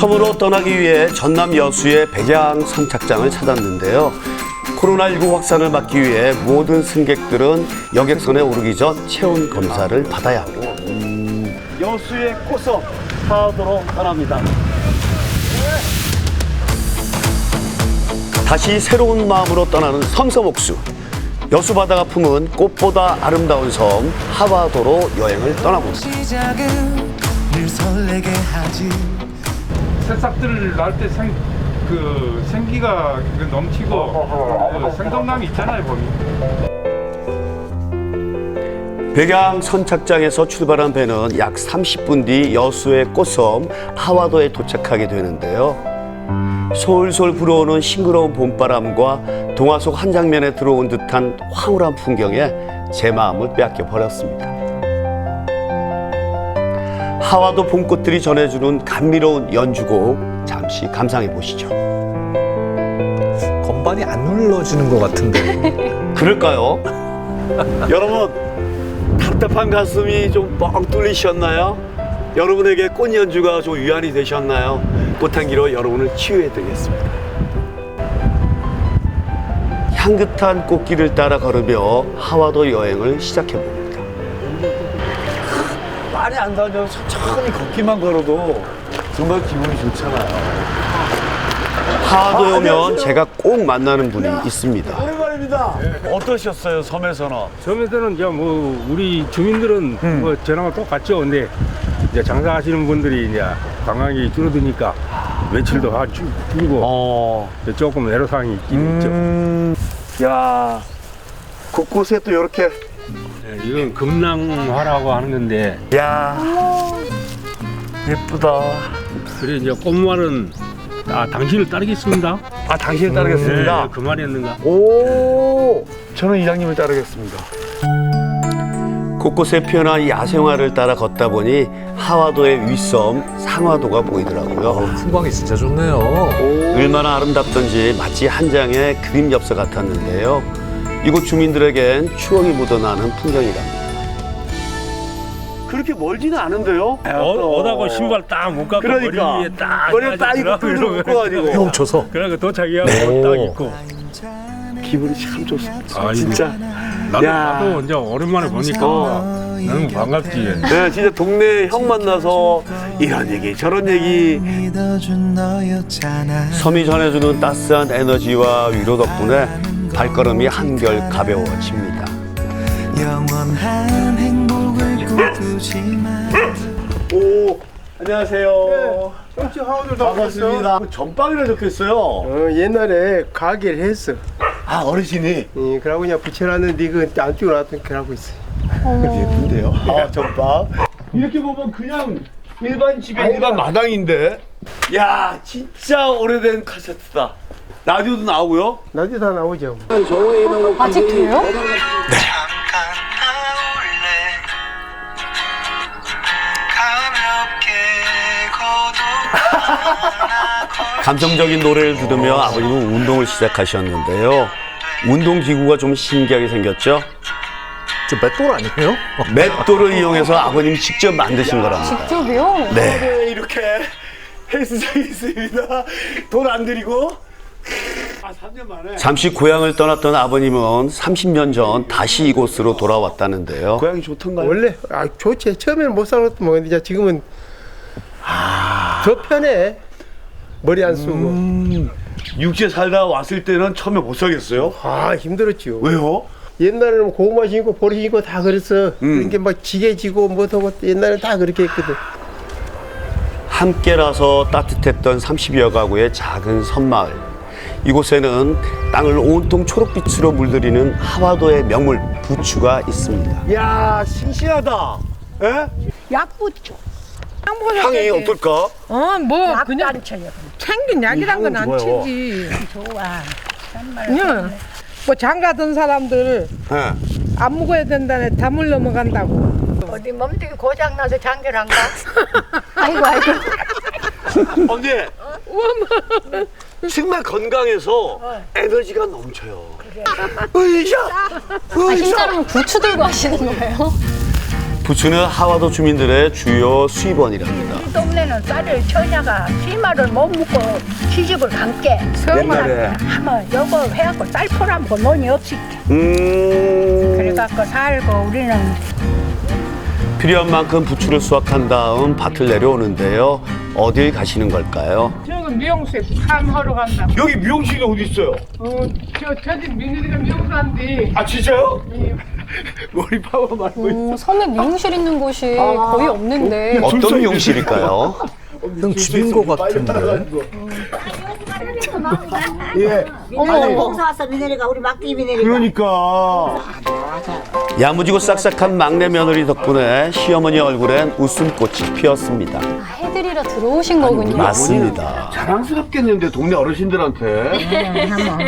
섬으로 떠나기 위해 전남 여수의 백양 선착장을 찾았는데요. 코로나19 확산을 막기 위해 모든 승객들은 여객선에 오르기 전 체온 검사를 받아야 하고 여수의 꽃섬 하도로 떠납니다. 다시 새로운 마음으로 떠나는 섬섬옥수. 여수 바다가 품은 꽃보다 아름다운 섬 하와도로 여행을 떠나봅니다. 새싹들 날 때 생, 그 생기가 그 넘치고 그 생동감이 있잖아요, 보면. 백양 선착장에서 출발한 배는 약 30분 뒤 여수의 꽃섬 하와도에 도착하게 되는데요. 솔솔 불어오는 싱그러운 봄바람과 동화 속 한 장면에 들어온 듯한 황홀한 풍경에 제 마음을 빼앗겨 버렸습니다. 하와도 봄꽃들이 전해주는 감미로운 연주곡 잠시 감상해 보시죠. 건반이 안 눌러지는 것 같은데. 그럴까요? 여러분 답답한 가슴이 좀 뻥 뚫리셨나요? 여러분에게 꽃 연주가 좀 위안이 되셨나요? 꽃향기로 여러분을 치유해 드리겠습니다. 향긋한 꽃길을 따라 걸으며 하와도 여행을 시작해 봅니다. 안 다녀 천천히 걷기만 걸어도 정말 기분이 좋잖아요. 하와도에 오면 제가 꼭 만나는 분이 있습니다. 오랜만입니다. 어떠셨어요 섬에서는? 처음에는 이제 뭐 우리 주민들은 뭐 전화가 똑같죠. 근데 이제 장사하시는 분들이 이제 관광이 줄어드니까 매출도 하- 줄- 줄고 어, 이제 조금 애로사항이 있긴 있죠. 음, 야 곳곳에 또 이렇게 네, 이건 금낭화라고 하는 건데 야 예쁘다. 그래 이제 꽃말은 아 당신을 따르겠습니다. 아 당신을 따르겠습니다. 네, 그 말이었는가? 오 저는 이장님을 따르겠습니다. 곳곳에 피어난 야생화를 따라 걷다 보니 하와도의 윗섬 상화도가 보이더라고요. 풍광이 진짜 좋네요. 얼마나 아름답던지 마치 한 장의 그림 엽서 같았는데요. 이곳 주민들에겐 추억이 묻어나는 풍경이랍니다. 그렇게 멀지는 않은데요? 어, 오다고 신발 딱 묶고 그러니까. 머리 위에 딱 머리에 딱 해가지고 입고 들어가고 묶어가지고. 헤엄쳐서. 그러고 도착이하고 네. 딱 입고 기분이 참 좋습니다. 아, 진짜. 나도, 야. 나도 이제 오랜만에 보니까 너무 반갑지. 네, 진짜 동네 형 만나서 이런 얘기 저런 얘기 믿어준 너였잖아 섬이 전해주는 따스한 에너지와 위로 덕분에 발걸음이 한결 가벼워집니다. 영원한 행복을 꿈꾸지만 오, 안녕하세요. 정치 하우들도 반갑습니다. 전빵이라 적혀있어요. 어, 옛날에 가게를 했어. 아, 어르신이. 예, 그러고 그냥 붙여놨는데 이거 안쪽으로 놨던 게 하고 있어. 예쁜데요? 아, 전빵. 이렇게 보면 그냥 일반 집에 일반 마당인데. 야, 진짜 오래된 카세트다. 라디오도 나오고요. 나중에 다 나오죠. 아직 돼요? 감성적인 노래를 들으며 아버님은 운동을 시작하셨는데요. 운동기구가 좀 신기하게 생겼죠? 저 맷돌 아니에요? 맷돌을 이용해서 아버님이 직접 만드신 거랍니다. 직접이요? 네. 이렇게 헬스장이 있습니다. 돈 안 들이고. 잠시 고향을 떠났던 아버님은 30년 전 다시 이곳으로 돌아왔다는데요. 고향이 좋던가요? 원래 아 좋지. 처음에는 못 살았던 뭐 근데 이제 지금은 더 편해. 머리 안 쓰고. 육지에 살다 왔을 때는 처음에 못 살겠어요. 아 힘들었죠. 왜요? 옛날에는 고구마 신고 보리 신고 다 그랬어. 이렇게 막 지게 지고 뭐하고 옛날에 다 그렇게 했거든. 함께라서 따뜻했던 30여 가구의 작은 섬마을. 이곳에는 땅을 온통 초록빛으로 물들이는 하와도의 명물 부추가 있습니다. 야 싱싱하다. 예? 약부죠. 향이 어떨까? 어, 뭐 그냥 안 쳐요. 생긴 약이란 건 안 좋아요. 치지. 좋아. 응. 뭐 장가든 사람들 네. 안 먹어야 된다네 담을 넘어간다고. 어디 몸뚱이 고장 나서 장결한가? 아이고 아이고. 언니, 정말 건강해서 에너지가 넘쳐요. 으이샤! 아, 흰 사람은 부추 들고 하시는 거예요? 부추는 하와도 주민들의 주요 수입원이랍니다. 동네는 쌀을 처녀가 시마를 못 먹고 시집을 간게 옛날에. 하면 여거 해갖고 쌀 포라고 논이 없이 음. 그래갖고 살고 우리는 필요한 만큼 부추를 수확한 다음 밭을 내려오는데요. 어딜 가시는 걸까요? 저는 미용실 탐하러 간다. 여기 미용실이 어디 있어요? 어, 저, 저집 민들이가 미용사인데. 아 진짜요? 머리 파워 말고 오, 섬에 미용실 있는 곳이 거의 없는데 어떤 미용실일까요? 형 집인 것 같은데. 예. 어머, 봉사 왔어, 미네리가 우리 막둥이 미네리가. 그러니까. 야무지고 싹싹한 막내 며느리 덕분에 시어머니 얼굴엔 웃음꽃이 피었습니다. 해드리러 들어오신 거군요. 맞습니다. 자랑스럽겠는데 동네 어르신들한테.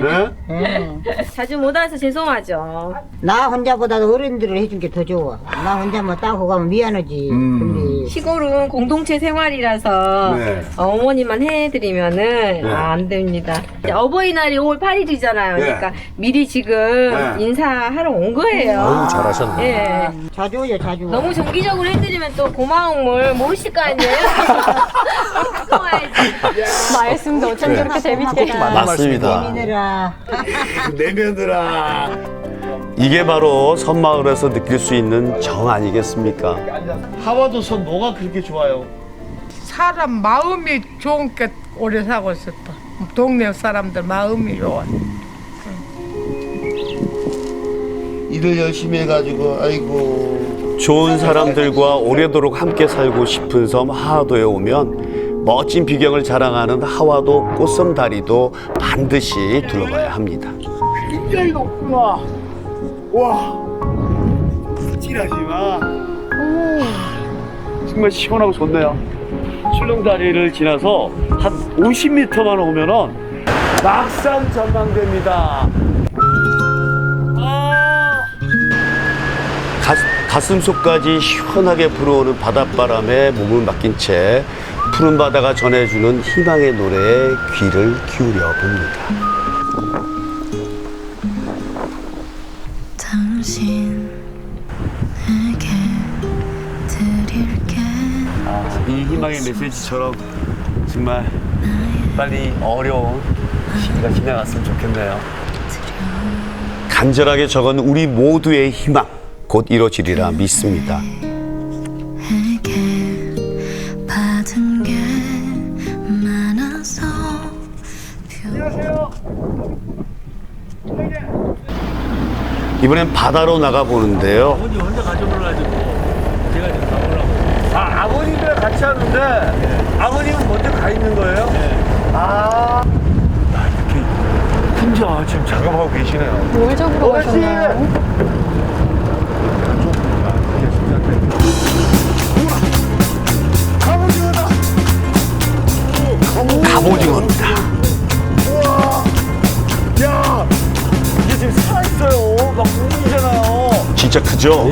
네? 자주 못 와서 죄송하죠. 나 혼자보다도 어른들을 해준 게 더 좋아. 나 혼자 뭐 따고 가면 미안하지. 근데 시골은 공동체 생활이라서 네. 어머니만 해드리면은 아, 안 됩니다. 이제 어버이날이 5월 8일이잖아요. 네. 그러니까 미리 지금 네. 인사하러 온 거예요. 잘하셨네. 예. 자주 오죠, 자주. 너무 정기적으로 해드리면 또 고마움을 모르실 거 아니에요? 고마워야지. 말씀도 어쩜 저렇게 재밌게. 맞습니다. 내면들아. 이게 바로 섬마을에서 느낄 수 있는 정 아니겠습니까? 하와도 섬 뭐가 그렇게 좋아요? 사람 마음이 좋은 게 오래 사고 있었다. 동네 사람들 마음이 좋아. 일을 열심히 해가지고 아이고 좋은 사람들과 오래도록 함께 살고 싶은 섬 하와도에 오면 멋진 비경을 자랑하는 하와도 꽃섬 다리도 반드시 둘러봐야 합니다. 굉장히 높구나. 와. 찌라지만. 정말 시원하고 좋네요. 출렁다리를 지나서 한 50m만 오면은 낙산 전망대입니다. 가, 가슴 속까지 시원하게 불어오는 바닷바람에 몸을 맡긴 채 푸른 바다가 전해주는 희망의 노래에 귀를 기울여 봅니다. 당신에게 드릴게 이 희망의 메시지처럼 정말 빨리 어려운 시기가 지나갔으면 좋겠네요. 간절하게 적은 우리 모두의 희망 곧 이루어지리라 믿습니다. 이번엔 바다로 나가 보는데요. 아버지 혼자 가져올라가지고 제가 지금 가보려고. 아, 아버님이랑 같이 하는데 아버님은 먼저 가 있는 거예요? 아. 야, 이렇게 혼자 지금 작업하고 계시네요. 뭘 잡으러 가셨나요? 갑오징어 있어요. 막 움직이잖아요. 진짜 크죠?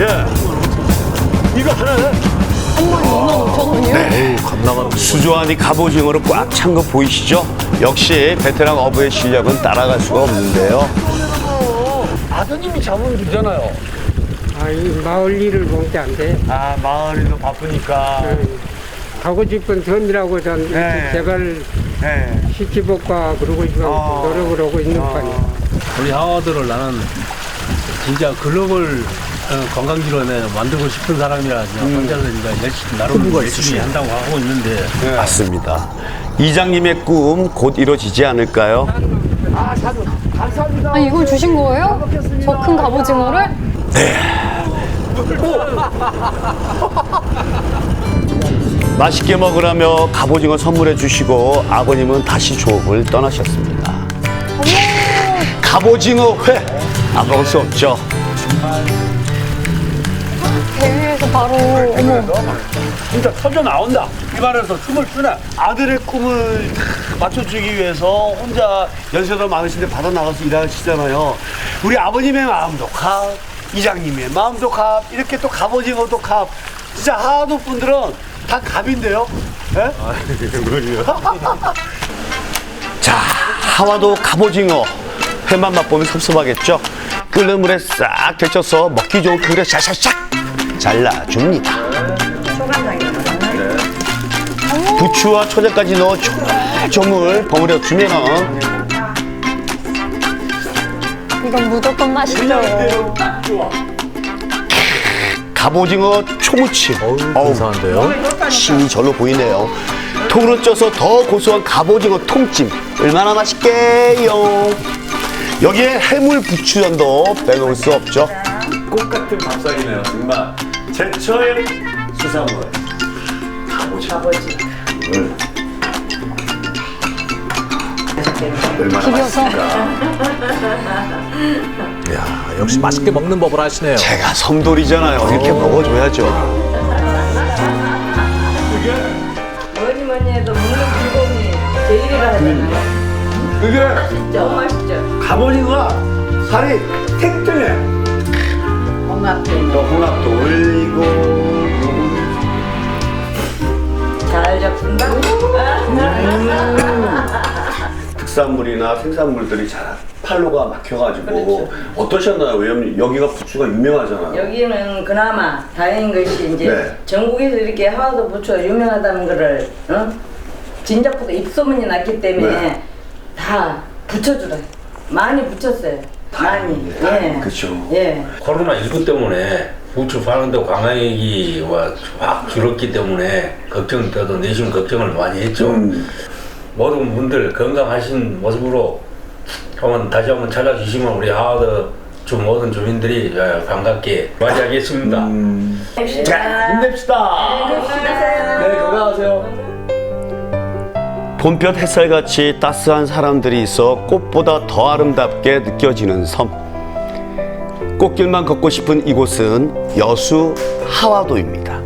예. 이거 하나에 한 마리 2만 5천 원이요? 수조안이 갑오징어로 꽉 찬 거 보이시죠? 역시 베테랑 어부의 실력은 따라갈 수가 없는데요. 아드님이 잡으면 되잖아요. 아 이, 마을 일을 본게안 돼. 아, 마을이도 바쁘니까. 가고 싶은 섬이라고 전 네. 제발 네. 시키볼까 그러고 지금 아. 노력을 하고 있는 판이야. 우리 하와드를 나는 진짜 글로벌 어, 관광지로 내 만들고 싶은 사람이라 그냥 혼자서 이제 열심히 나름 열심히 한다고 하고 있는데 맞습니다. 이장님의 꿈 곧 이루어지지 않을까요? 아, 이걸 주신 거예요? 저 큰 갑오징어를? 맛있게 먹으라며 갑오징어 선물해 주시고 아버님은 다시 조업을 떠나셨습니다. 갑오징어 회! 안 먹을 수 없죠. 대회에서 바로 어머 진짜 터져 나온다. 입안에서 춤을 추네. 아들의 꿈을 맞춰주기 위해서 혼자 연세도 많으신데 바다 나가서 일하시잖아요. 우리 아버님의 마음도 갑, 이장님의 마음도 갑, 이렇게 또 갑오징어도 갑. 진짜 하도 분들은 다 갑인데요. 예? 자, 하와도 갑오징어 회만 맛보면 섭섭하겠죠? 끓는 물에 싹 데쳐서 먹기 좋은 크기로 샤샤샥 잘라줍니다. 부추와 초장까지 넣어 조물조물 버무려 주면은 이건 무조건 맛있죠. 갑오징어 초무침. 어우, 감사한데요. 신이 절로 보이네요. 통으로 쪄서 더 고소한 갑오징어 통찜. 얼마나 맛있게요. 여기에 해물 부추전도 빼놓을 수 없죠. 꽃 같은 밥상이네요. 정말 제철 수산물. 비벼서. 야 역시 맛있게 먹는 법을 아시네요. 제가 섬돌이잖아요. 이렇게 먹어줘야죠. 뭐니 뭐니 해도 먹는 즐거움이 제일이라 하잖아요. 그게 너무 맛있죠. 갑오징어가 살이 탱탱해. 홍합도 또 홍합도 올리고. 잘 잡힌다. 특산물이나 생산물들이 잘 팔로가 막혀가지고 어떠셨나요? 왜냐면 여기가 부추가 유명하잖아요. 여기는 그나마 다행인 것이 이제 네. 전국에서 이렇게 하와도 부추가 유명하다는 거를 어? 진작부터 입소문이 났기 때문에 네. 다 붙여주라. 많이 붙였어요. 많이. 예. 그렇죠. 예. 코로나 19 때문에 부추 파는데 관광객이 와- 확 줄었기 때문에 걱정돼도 내심 걱정을 많이 했죠. 음. 모든 분들 건강하신 모습으로 한번 다시 한번 찾아주시면 우리 하와드 주 모든 주민들이 예, 반갑게 맞이하겠습니다. 자, 힘냅시다. 네, 건강하세요. 봄볕 햇살같이 따스한 사람들이 있어 꽃보다 더 아름답게 느껴지는 섬. 꽃길만 걷고 싶은 이곳은 여수 하와도입니다.